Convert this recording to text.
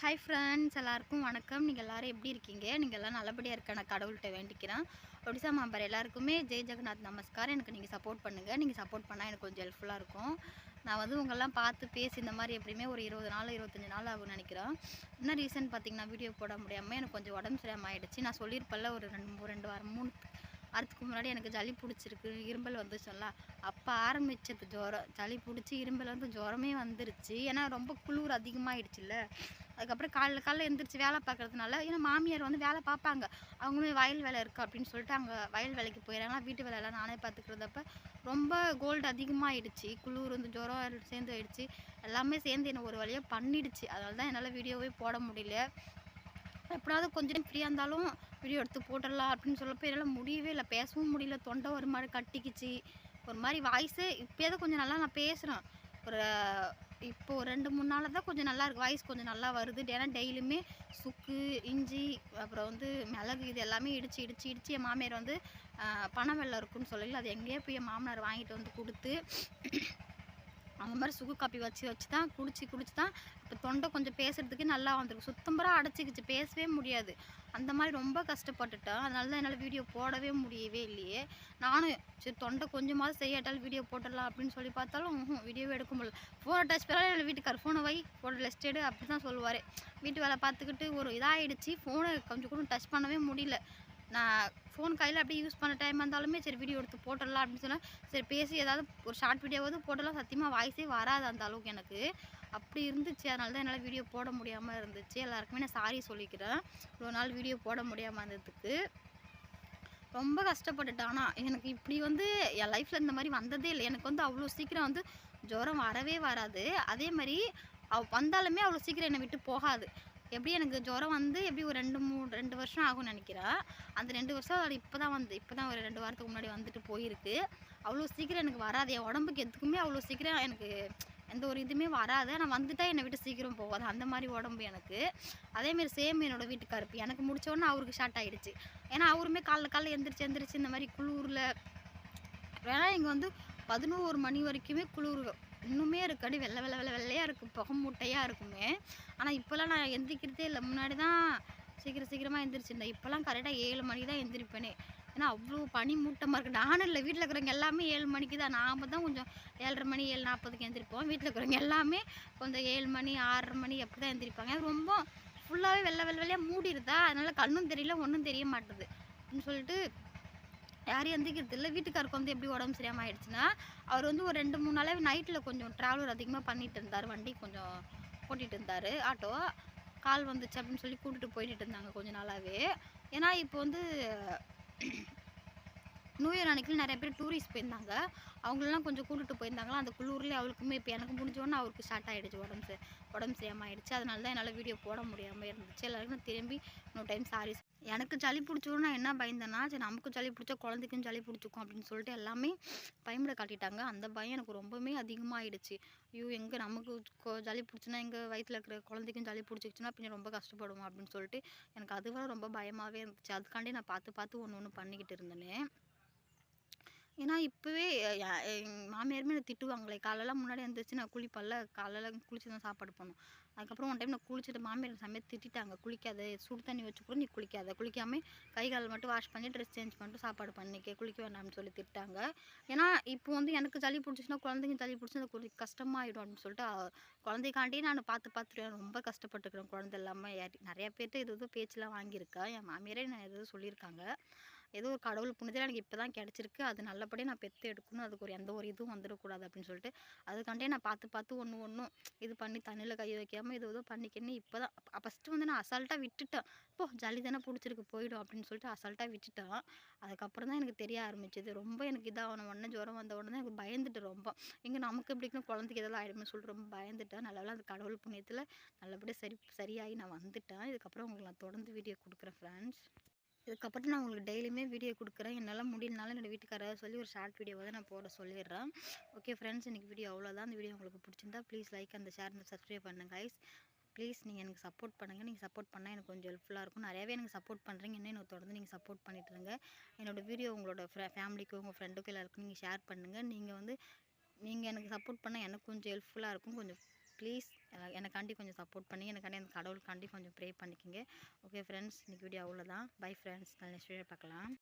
Hi friends எல்லாருக்கும் வணக்கம். நீங்கள் எல்லோரும் எப்படி இருக்கீங்க? நீங்கள் எல்லாம் நல்லபடியாக இருக்க நான் கடவுள்கிட்ட வேண்டிக்கிறேன். ஒடிசா மாம்பர் எல்லாருக்குமே ஜெய் ஜெகநாத் நமஸ்கார் எனக்கு நீங்கள் சப்போர்ட் பண்ணுங்கள் நீங்கள் சப்போர்ட் பண்ணால் எனக்கு கொஞ்சம் ஹெல்ப்ஃபுல்லாக இருக்கும். நான் வந்து உங்கள்லாம் பார்த்து பேசி இந்த மாதிரி எப்படியுமே ஒரு இருபது நாள் இருபத்தஞ்சி நாள் ஆகும்னு நினைக்கிறேன். என்ன ரீசன் பார்த்தீங்கன்னா வீடியோ போட முடியாமல் எனக்கு கொஞ்சம் உடம்பு சரியாமல் ஆகிடுச்சு நான் சொல்லியிருப்பேன்ல ஒரு ரெண்டு ரெண்டு வாரம் மூணு வாரத்துக்கு முன்னாடி எனக்கு ஜளி பிடிச்சிருக்கு. இரும்பல் வந்துச்சுல்ல அப்போ ஆரம்பித்தது ஜுரம். சளி பிடிச்சி இரும்பல் வந்து ஜுரமே வந்துருச்சு. ஏன்னா ரொம்ப குளிர் அதிகமாகிடுச்சுல்ல அதுக்கப்புறம் காலைல காலைல எழுந்திரிச்சு வேலை பார்க்கறதுனால ஏன்னா மாமியார் வந்து வேலை பார்ப்பாங்க. அவங்களுமே வயல் வேலை இருக்குது அப்படின்னு சொல்லிட்டு அங்கே வயல் வேலைக்கு போயிடறாங்க வீட்டு வேலையெல்லாம் நானே பார்த்துக்கிறதப்ப ரொம்ப கோல்டு அதிகமாகிடுச்சு குளிர் வந்து ஜுரம் சேர்ந்து ஆயிடுச்சு. எல்லாமே சேர்ந்து என்னை ஒரு வழியாக பண்ணிடுச்சு. அதனால தான் என்னால் வீடியோவே போட முடியல. எப்படியாவது கொஞ்சம் ஃப்ரீயாக இருந்தாலும் வீடியோ எடுத்து போட்டுடலாம் அப்படின்னு சொல்லப்போ என்னால் முடியவே இல்லை. பேசவும் முடியல. தொண்டை ஒரு மாதிரி கட்டிக்கிச்சு. ஒரு மாதிரி வாய்ஸு இப்போயாவது கொஞ்சம் நல்லா நான் பேசுகிறேன் ஒரு இப்போ ஒரு ரெண்டு மூணு நாளில் தான் கொஞ்சம் நல்லா இருக்குது வாய்ஸ் கொஞ்சம் நல்லா வருது. ஏன்னா டெய்லியுமே சுக்கு இஞ்சி அப்புறம் வந்து மிளகு இது எல்லாமே இடித்து இடித்து இடித்து என் மாமியார் வந்து பனை வெள்ளம் இருக்குன்னு சொல்லல அது எங்கேயோ போய் என் மாமனார் வாங்கிட்டு வந்து கொடுத்து அந்த மாதிரி சுகு காப்பி வச்சு வச்சு தான் குடிச்சு குடிச்சு தான் இப்போ தொண்டை கொஞ்சம் பேசுகிறதுக்கு நல்லா வந்திருக்கு. சுத்தம்பராக அடைச்சிக்கிச்சு பேசவே முடியாது. அந்த மாதிரி ரொம்ப கஷ்டப்பட்டுட்டேன். அதனால தான் என்னால் வீடியோ போடவே முடியவே இல்லையே. நானும் சரி தொண்டை கொஞ்சமாவது செய்யாட்டாலும் வீடியோ போட்டுடலாம் அப்படின்னு சொல்லி பார்த்தாலும் வீடியோவே எடுக்க முடியல. ஃபோனை டச் பண்ணாலும் என் வீட்டுக்கார் ஃபோனை வை ஃபோனை லெஸ்ட் எடு அப்படி தான் சொல்லுவார். வீட்டு வேலை பார்த்துக்கிட்டு ஒரு இதாகிடுச்சு ஃபோனை கொஞ்சம் கூட டச் பண்ணவே முடியல. நான் ஃபோன் கையில் அப்படியே யூஸ் பண்ண டைம் இருந்தாலுமே சரி வீடியோ எடுத்து போட்டுடலாம் அப்படின்னு சொன்னால் சரி பேசி ஏதாவது ஒரு ஷார்ட் வீடியோவாவது போட்டலாம் சத்தியமாக வாய்ஸே வராது அந்த அளவுக்கு எனக்கு. அப்படி இருந்துச்சு. அதனால தான் என்னால் வீடியோ போட முடியாமல் இருந்துச்சு. எல்லாருக்குமே நான் சாரி சொல்லிக்கிறேன். இவ்வளோ நாள் வீடியோ போட முடியாமல் இருந்ததுக்கு. ரொம்ப கஷ்டப்பட்டுட்டேன். ஆனால் எனக்கு இப்படி வந்து என் லைஃப்பில் இந்த மாதிரி வந்ததே இல்லை. எனக்கு வந்து அவ்வளோ சீக்கிரம் வந்து ஜுரம் வரவே வராது. அதே மாதிரி அவ வந்தாலுமே அவ்வளோ சீக்கிரம் என்னை விட்டு போகாது. எப்படி எனக்கு ஜுரம் வந்து எப்படி ஒரு ரெண்டு மூணு ரெண்டு வருஷம் ஆகும்னு நினைக்கிறேன் அந்த ரெண்டு வருஷம் அது இப்போ தான் வந்து இப்போ தான் ஒரு ரெண்டு வாரத்துக்கு முன்னாடி வந்துட்டு போயிருக்கு. அவ்வளோ சீக்கிரம் எனக்கு வராது. என் உடம்புக்கு எதுக்குமே அவ்வளோ சீக்கிரம் எனக்கு எந்த ஒரு இதுவுமே வராது. ஆனால் வந்துட்டா என்னை விட்டு சீக்கிரம் போகாது. அந்த மாதிரி உடம்பு எனக்கு. அதேமாரி சேம் என்னோட வீட்டுக்காரப்பு எனக்கு முடித்தோடனே அவருக்கு ஷார்ட் ஆகிடுச்சு ஏன்னா அவருமே காலைல காலைல எந்திரிச்சு எந்திரிச்சு இந்த மாதிரி குளூரில் ஏன்னா இங்கே வந்து பதினோரு மணி வரைக்குமே குளிர் இன்னுமே இருக்காடி வெள்ளை வெள்ளை வெள்ளை வெள்ளையாக இருக்குது புகை மூட்டையாக இருக்குமே. ஆனால் இப்போல்லாம் நான் எந்திரிக்கிறதே இல்லை. முன்னாடி தான் சீக்கிரம் சீக்கிரமாக எந்திரிச்சிருந்தேன். இப்போல்லாம் கரெக்டாக ஏழு மணிக்கு தான் எந்திரிப்பேனே. ஏன்னா அவ்வளோ பனி மூட்டமாக இருக்குது நானும் இல்லை வீட்டில் இருக்கிறவங்க எல்லாமே ஏழு மணிக்கு தான் நாம் தான் கொஞ்சம் ஏழரை மணி ஏழு நாற்பதுக்கு எந்திரிப்போம். வீட்டில் இருக்கிறவங்க எல்லாமே கொஞ்சம் ஏழு மணி ஆறரை மணி அப்படி தான் எந்திரிப்பாங்க. ரொம்ப ஃபுல்லாகவே வெள்ளை வெள்ளை வெள்ளையாக மூடிடுதா அதனால் கண்ணும் தெரியல ஒன்றும் தெரிய மாட்டுது. அப்படின்னு சொல்லிட்டு யாரும் எந்திரிக்கிறது இல்லை. வீட்டுக்காருக்கு வந்து எப்படி உடம்பு சரியாமல் ஆயிடுச்சுன்னா அவர் வந்து ஒரு ரெண்டு மூணு நாளாவே நைட்டில் கொஞ்சம் ட்ராவலர் அதிகமாக பண்ணிட்டு இருந்தார். வண்டி கொஞ்சம் ஓட்டிகிட்டு இருந்தார். ஆட்டோ கால் வந்துச்சு அப்படின்னு சொல்லி கூட்டிகிட்டு போயிட்டு இருந்தாங்க கொஞ்ச நாளாகவே ஏன்னா இப்போ வந்து நியூ இயர் அன்னைக்கு நிறைய பேர் டூரிஸ்ட் போயிருந்தாங்க. அவங்களெல்லாம் கொஞ்சம் கூட்டிட்டு போயிருந்தாங்களா அந்த குளூர்லேயே அவளுக்குமே இப்போ எனக்கு முடிஞ்சோடனே அவருக்கு ஸ்டார்ட் ஆகிடுச்சு உடம்பு உடம்பு சரியாமல் ஆயிடுச்சு. அதனால தான் என்னால் வீடியோ போட முடியாமல் இருந்துச்சு. எல்லாருக்கும் திரும்பி இன்னொரு டைம் சாரி எனக்கு சளி பிடிச்சோன்னு நான் என்ன பயந்தேன்னா சரி நமக்கும் சளி பிடிச்சா குழந்தைக்கும் சளி பிடிச்சிக்கும் அப்படின்னு சொல்லிட்டு எல்லாமே பயமிட காட்டிட்டாங்க. அந்த பயம் எனக்கு ரொம்பவுமே அதிகமாகிடுச்சு ஐயோ எங்கே நமக்கு சளி பிடிச்சுன்னா எங்கள் வயிற்றில் இருக்கிற குழந்தைக்கும் சளி பிடிச்சிக்கிச்சுன்னா பின்ன ரொம்ப கஷ்டப்படுவோம் அப்படின்னு சொல்லிட்டு எனக்கு அதுவரை ரொம்ப பயமாகவே இருந்துச்சு. அதுக்காண்டி நான் பார்த்து பார்த்து ஒன்று ஒன்று பண்ணிக்கிட்டு இருந்தேனே. ஏன்னா இப்போவே எங்கள் மாமியாருமே என்னை திட்டுவாங்களே காலையெல்லாம் முன்னாடி எழுந்திரிச்சு நான் குளிப்பல்ல காலையில் குளிச்சு தான் சாப்பாடு பண்ணணும் அதுக்கப்புறம் ஒன் டைம் நான் குளிச்சுட்டு மாமியார் சமையல் திட்டாங்க குளிக்காத சுடு தண்ணி வச்சு கூட நீ குளிக்காத. குளிக்காமல் கை கால் மட்டும் வாஷ் பண்ணி ட்ரெஸ் சேஞ்ச் பண்ணிட்டு சாப்பாடு பண்ணிக்க குளிக்க வேண்டாம்னு சொல்லி திட்டாங்க. ஏன்னா இப்போ வந்து எனக்கு சளி பிடிச்சிச்சுன்னா குழந்தைங்க ஜலி பிடிச்சி அது கொஞ்சம் கஷ்டமாயிடும் அப்படின்னு சொல்லிட்டு குழந்தைக்காண்டியே நான் பார்த்து பார்த்துருவேன் ரொம்ப கஷ்டப்பட்டுக்கிறேன். குழந்தை இல்லாமல் நிறையா நிறைய பேர்கிட்ட இது பேச்செலாம் வாங்கியிருக்கேன் என் மாமியாரே நான் எதுவும் சொல்லியிருக்காங்க. ஏதோ ஒரு கடவுள் புண்ணியத்தில் எனக்கு இப்போ தான் கிடச்சிருக்கு. அது நல்லபடியாக நான் பெற்று எடுக்கணும். அதுக்கு ஒரு எந்த ஒரு இதுவும் வந்துடக்கூடாது அப்படின்னு சொல்லிட்டு அதுக்காண்டே நான் பார்த்து பார்த்து ஒன்று ஒன்றும் இது பண்ணி தண்ணியில் கை வைக்காமல் இது ஏதோ பண்ணிக்கன்னு இப்போ தான் ஃபஸ்ட்டு வந்து நான் அசால்ட்டாக விட்டுட்டேன். இப்போ ஜாலி தானே பிடிச்சிருக்கு போயிடும் அப்படின்னு சொல்லிட்டு அசால்ட்டாக விட்டுட்டேன். அதுக்கப்புறம் தான் எனக்கு தெரிய ஆரம்பிச்சது. ரொம்ப எனக்கு இதாகன உடனே ஜுரம் வந்த உடனே எனக்கு பயந்துட்டு ரொம்ப. இங்கே நமக்கு எப்படின்னு குழந்தைக்கு இதெல்லாம் ஆயிடும்னு சொல்லிட்டு ரொம்ப பயந்துட்டேன். நல்லவேளை அந்த கடவுள் புண்ணியத்தில் நல்லபடியாக சரி சரியாகி நான் வந்துட்டேன். இதுக்கப்புறம் உங்களுக்கு நான் தொடர்ந்து வீடியோ கொடுக்குறேன் ஃப்ரெண்ட்ஸ் இதுக்கப்புறம் நான் உங்களுக்கு டெய்லியுமே வீடியோ கொடுக்குறேன். என்னால் முடியலனாலும் என்னோட வீட்டுக்காரர் சொல்லி ஒரு ஷார்ட் வீடியோவை நான் போட சொல்லிடுறேன். ஓகே ஃப்ரெண்ட்ஸ் இன்றைக்கி வீடியோ அவ்வளோதான் அந்த வீடியோ உங்களுக்கு பிடிச்சிருந்தா ப்ளீஸ் லைக் அந்த ஷேர் அந்த சப்ஸ்கிரைப் பண்ணுங்க கைஸ் ப்ளீஸ் நீங்கள் எனக்கு சப்போர்ட் பண்ணுங்கள் நீங்கள் சப்போர்ட் பண்ணால் எனக்கு கொஞ்சம் ஹெல்ப்ஃபுல்லாக இருக்கும். நிறையவே எனக்கு சப்போர்ட் பண்ணுறீங்க இன்னும் எனக்கு தொடர்ந்து நீங்கள் சப்போர்ட் பண்ணிட்டு இருங்க. வீடியோ உங்களோட ஃபேமிலிக்கு உங்கள் ஃப்ரெண்டுக்கு எல்லாருக்கும் நீங்கள் ஷேர் பண்ணுங்கள் நீங்கள் வந்து நீங்கள் எனக்கு சப்போர்ட் பண்ணால் எனக்கு கொஞ்சம் ஹெல்ப்ஃபுல்லாக இருக்கும். கொஞ்சம் ப்ளீஸ் எனக்காண்டி கொஞ்சம் சப்போர்ட் பண்ணி எனக்காண்டி அந்த கடவுளுக்காண்டி கொஞ்சம் ப்ரே பண்ணிக்கோங்க. ஓகே ஃப்ரெண்ட்ஸ் இன்னைக்கு வீடியோ அவ்வளோதான். பை ஃப்ரெண்ட்ஸ் நான் நெக்ஸ்ட் வீடியோ பார்க்கலாம்.